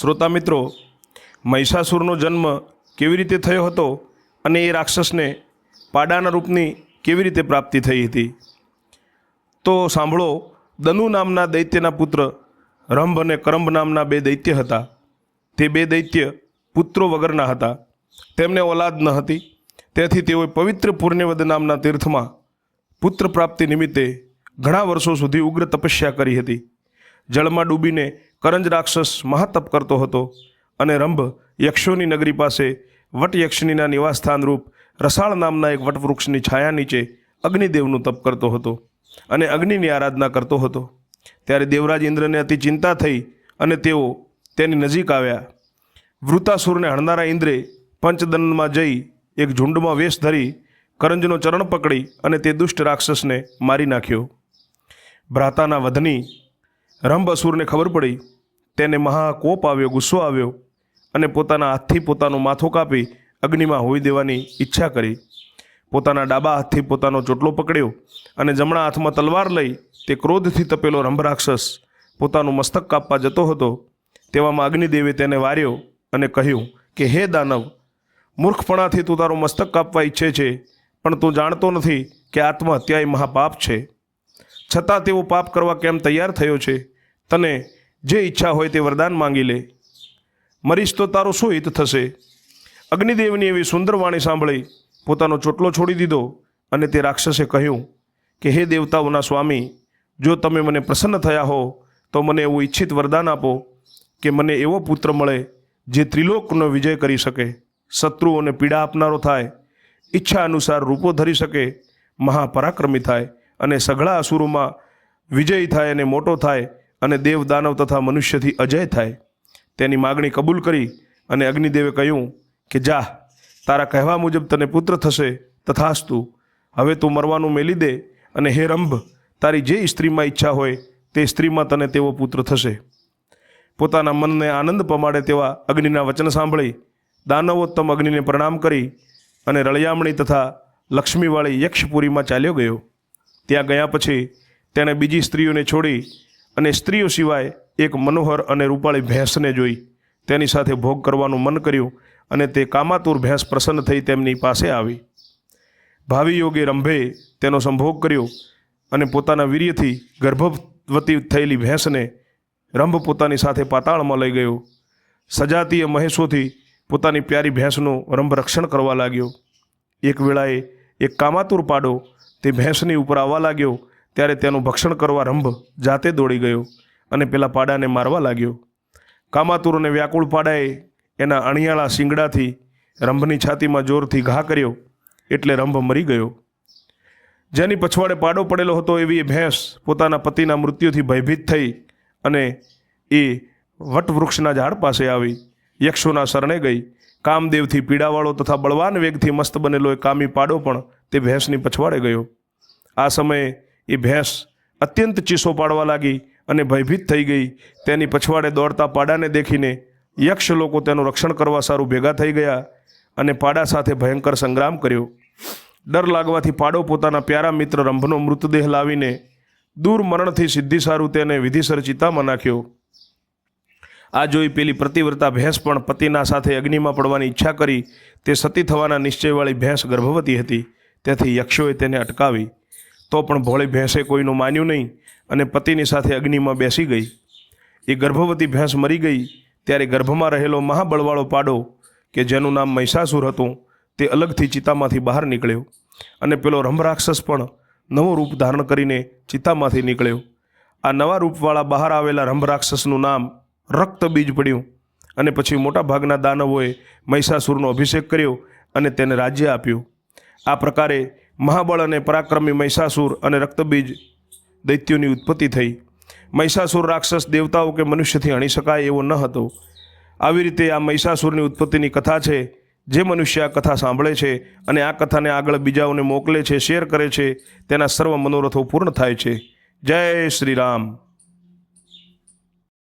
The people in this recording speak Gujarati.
શ્રોતા મિત્રો, મહિષાસુરનો જન્મ કેવી રીતે થયો હતો અને એ રાક્ષસને પાડાના રૂપની કેવી રીતે પ્રાપ્તિ થઈ હતી? તો સાંભળો, દનુ નામના દૈત્યના પુત્ર રંભ અને કરંભ નામના બે દૈત્ય હતા. તે બે દૈત્ય પુત્રો વગરના હતા. તેમને ઓલાદ ન હતી. તેથી તેઓએ પવિત્ર પૂર્ણિવદ નામના તીર્થમાં પુત્ર પ્રાપ્તિ નિમિત્તે ઘણા વર્ષો સુધી ઉગ્ર તપસ્યા કરી હતી. જળમાં ડૂબીને કરંજ રાક્ષસ મહાતપ કરતો હતો અને રંભ યક્ષોની નગરી પાસે વટયક્ષિણીના નિવાસસ્થાન રૂપ રસાળ નામના એક વટવૃક્ષની છાયા નીચે અગ્નિદેવનું તપ કરતો હતો અને અગ્નિની આરાધના કરતો હતો. ત્યારે દેવરાજ ઇન્દ્રને અતિ ચિંતા થઈ અને તેઓ તેની નજીક આવ્યા. વૃતાસુરને હણનારા ઇન્દ્રે પંચદનમાં જઈ એક ઝુંડમાં વેશ ધરી કરંજનો ચરણ પકડી અને તે દુષ્ટ રાક્ષસને મારી નાખ્યો. ભ્રાતાના વધની રંભ અસુરને ખબર પડી તેને મહાકોપ આવ્યો, ગુસ્સો આવ્યો અને પોતાના હાથથી પોતાનું માથું કાપી અગ્નિમાં હોઈ દેવાની ઈચ્છા કરી. પોતાના ડાબા હાથથી પોતાનો ચોટલો પકડ્યો અને જમણા હાથમાં તલવાર લઈ તે ક્રોધથી તપેલો રંભ રાક્ષસ પોતાનું મસ્તક કાપવા જતો હતો. તેવામાં અગ્નિદેવે તેને વાર્યો અને કહ્યું કે, હે દાનવ, મૂર્ખપણાથી તું તારું મસ્તક કાપવા ઈચ્છે છે, પણ તું જાણતો નથી કે આત્મહત્યા મહાપાપ છે. છતાં તેઓ પાપ કરવા કેમ તૈયાર થયો છે? તને જે ઈચ્છા હોય તે વરદાન માંગી લે. મરીશ તો તારો શું હિત થશે? અગ્નિદેવની એવી સુંદર વાણી સાંભળી પોતાનો ચોટલો છોડી દીધો અને તે રાક્ષસે કહ્યું કે, હે દેવતાઓના સ્વામી, જો તમે મને પ્રસન્ન થયા હો, તો મને એવું ઈચ્છિત વરદાન આપો કે મને એવો પુત્ર મળે જે ત્રિલોકનો વિજય કરી શકે શત્રુઓને પીડા આપનારો થાય, ઈચ્છા અનુસાર રૂપો ધરી શકે, મહાપરાક્રમી થાય અને સઘળા અસુરોમાં વિજયી થાય અને મોટો થાય અને દેવ દાનવ તથા મનુષ્યથી અજય થાય, તેની માગણી કબૂલ કરી અને અગ્નિદેવે કહ્યું કે, જા, તારા કહેવા મુજબ તને પુત્ર થશે, તથાસ્તુ. હવે તું મરવાનું મેલી દે અને હે રંભ, તારી જે સ્ત્રીમાં ઈચ્છા હોય, તે સ્ત્રીમાં તને તેવો પુત્ર થશે. પોતાના મનને આનંદ પમાડે તેવા અગ્નિના વચન સાંભળી દાનવોત્તમ અગ્નિને પ્રણામ કરી અને રળિયામણી તથા લક્ષ્મીવાળી યક્ષપુરીમાં ચાલ્યો ગયો. ત્યાં ગયા પછી તેણે બીજી સ્ત્રીઓને છોડી અને સ્ત્રીઓ સિવાય એક મનોહર અને રૂપાળી ભેંસને જોઈ તેની સાથે ભોગ કરવાનું મન કર્યું અને તે કામાતુર ભેંસ પ્રસન્ન થઈ તેમની પાસે આવી. ભાવિ યોગે રંભે તેનો સંભોગ કર્યો અને પોતાના વીર્યથી ગર્ભવતી થયેલી ભેંસને રંભ પોતાની સાથે પાતાળમાં લઈ ગયો. સજાતીય મહેશોથી પોતાની પ્યારી ભેંસનું રંભ રક્ષણ કરવા લાગ્યો. એક વેળાએ એક કામાતુર પાડો તે ભેંસની ઉપર આવવા લાગ્યો ત્યારે તેનું ભક્ષણ કરવા રંભ જાતે દોડી ગયો અને પેલા પાડાને મારવા લાગ્યો. કામાતુર અને વ્યાકુળ પાડાએ એના અણિયાળા શિંગડાથી રંભની છાતીમાં જોરથી ઘા કર્યો એટલે રંભ મરી ગયો. જેની પછવાડે પાડો પડેલો હતો એવી ભેંસ પોતાના પતિના મૃત્યુથી ભયભીત થઈ અને એ વટવૃક્ષના ઝાડ પાસે આવી, યક્ષોના શરણે ગઈ. કામદેવથી પીડાવાળો તથા બળવાન વેગથી મસ્ત બનેલો એ કામી પાડો પણ તે ભેંસની પછવાડે ગયો. આ સમયે એ ભેંસ અત્યંત ચીસો પાડવા લાગી અને ભયભીત થઈ ગઈ. તેની પછવાડે દોડતા પાડાને દેખીને યક્ષ લોકો તેનું રક્ષણ કરવા સારું ભેગા થઈ ગયા અને પાડા સાથે ભયંકર સંગ્રામ કર્યો. ડર લાગવાથી પાડો પોતાના પ્યારા મિત્ર રંભનો મૃતદેહ લાવીને દૂર મરણથી સિદ્ધિ સારું તેને વિધિસર ચિતામાં નાખ્યો. આ જોઈ પેલી પ્રતિવ્રતા ભેંસ પણ પતિના સાથે અગ્નિમાં પડવાની ઈચ્છા કરી તે સતી થવાના નિશ્ચયવાળી ભેંસ ગર્ભવતી હતી. તેથી યક્ષોએ તેને અટકાવી તો પણ ભોળી ભેંસે કોઈનું માન્યું નહીં અને પતિની સાથે અગ્નિમાં બેસી ગઈ. એ ગર્ભવતી ભેંસ મરી ગઈ ત્યારે ગર્ભમાં રહેલો મહાબળવાળો પાડો, કે જેનું નામ મહિષાસુર હતું, તે અલગથી ચિતામાંથી બહાર નીકળ્યો અને પેલો રંભરાક્ષસ પણ નવું રૂપ ધારણ કરીને ચિતામાંથી નીકળ્યો. આ નવા રૂપવાળા બહાર આવેલા રંભરાક્ષસનું નામ રક્તબીજ પડ્યું અને પછી મોટાભાગના દાનવોએ મહિષાસુરનો અભિષેક કર્યો અને તેને રાજ્ય આપ્યું. આ પ્રકારે મહાબળ અને પરાક્રમી મહિષાસુર અને રક્તબીજ દૈત્યોની ઉત્પત્તિ થઈ. મહિષાસુર રાક્ષસ દેવતાઓ કે મનુષ્યથી હણી શકાય એવો ન હતો. આવી રીતે આ મહિષાસુરની ઉત્પત્તિની કથા છે, જે મનુષ્ય આ કથા સાંભળે છે અને આ કથાને આગળ બીજાઓને મોકલે છે, શેર કરે છે, તેના સર્વ મનોરથો પૂર્ણ થાય છે. જય શ્રી રામ.